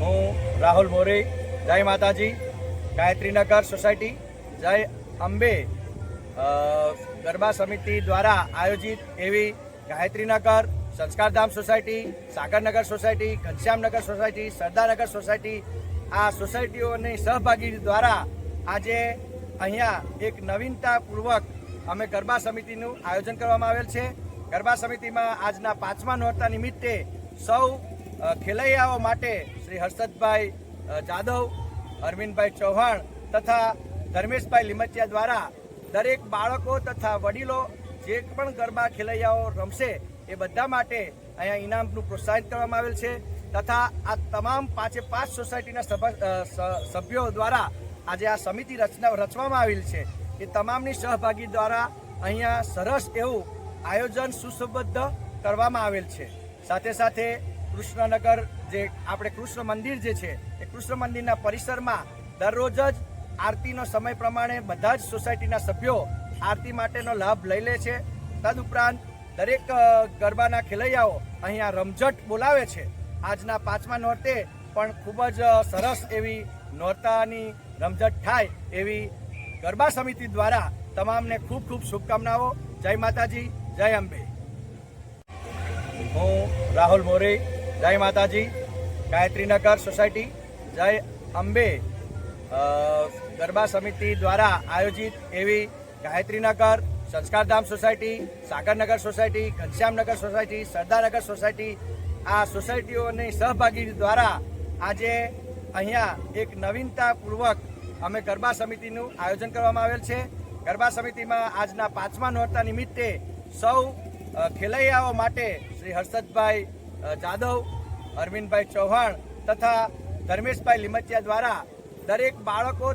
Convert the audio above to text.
હું રાહુલ મોરે. જય માતાજી. ગાયત્રીનગર સોસાયટી. જય અંબે. ગરબા સમિતિ દ્વારા આયોજિત એવી Gayatrinagar Sanskardham society, Sagarnagar society, Ghanshyamnagar society, Sardarnagar society. આ સોસાયટીઓની સહભાગી દ્વારા આજે અહીંયા એક નવીનતાપૂર્વક અમે ગરબા સમિતિનું આયોજન કરવામાં આવેલ છે. ગરબા સમિતિમાં આજના પાંચમા નોરતા નિમિત્તે સૌ ખેલૈયાઓ માટે શ્રી હર્ષદભાઈ જાદવ, અરવિંદભાઈ ચૌહાણ તથા ધર્મેશભાઈ લીમચિયા દ્વારા દરેક બાળકો તથા વડીલો જે પણ ગરબા ખેલૈયાઓ રમશે એ બધા માટે અહીંયા ઇનામનું પ્રોત્સાહિત કરવામાં આવેલ છે તથા આ તમામ પાંચે પાંચ સોસાયટીના સભા- સભ્યો દ્વારા આજે આ સમિતિ રચના, રચવામાં આવેલ છે એ તમામની સહભાગી દ્વારા અહીંયા સરસ એવું આયોજન સુસંબદ્ધ કરવામાં આવેલ છે. સાથે સાથે કૃષ્ણનગર જે આપણે કૃષ્ણ મંદિર જે છે, એ કૃષ્ણ મંદિરના પરિસરમાં દરરોજ જ આરતીનો સમય પ્રમાણે બધા જ સોસાયટીના સભ્યો આરતી માટેનો લાભ લઈ લે છે. તદુપરાંત દરેક ગરબાના ખેલૈયાઓ અહીંયા રમઝટ બોલાવે છે. આજના પાંચમા નોરતે પણ ખૂબ જ સરસ એવી નોરતાની રમઝટ થાય એવી ગરબા સમિતિ દ્વારા તમામને ખૂબ ખૂબ શુભકામનાઓ. જય માતાજી, જય અંબે. હું રાહુલ મોરે જય માતાજી ગાયત્રીનગર સોસાયટી, જય અંબે. ગરબા સમિતિ દ્વારા આયોજિત એવી Gayatrinagar Sanskardham society, Sagarnagar society, Ghanshyamnagar society, Sardarnagar society, આ સોસાયટીઓની સહભાગી દ્વારા આજે અહીંયા એક નવીનતાપૂર્વક અમે ગરબા સમિતિનું આયોજન કરવામાં આવેલ છે. ગરબા સમિતિમાં આજના પાંચમા નોરતા નિમિત્તે સૌ ખેલૈયાઓ માટે શ્રી હર્ષદભાઈ જાદવ અરવિંદભાઈ ચૌહાણ તથા ધર્મેશભાઈ લીમચિયા દ્વારા દરેક બાળકો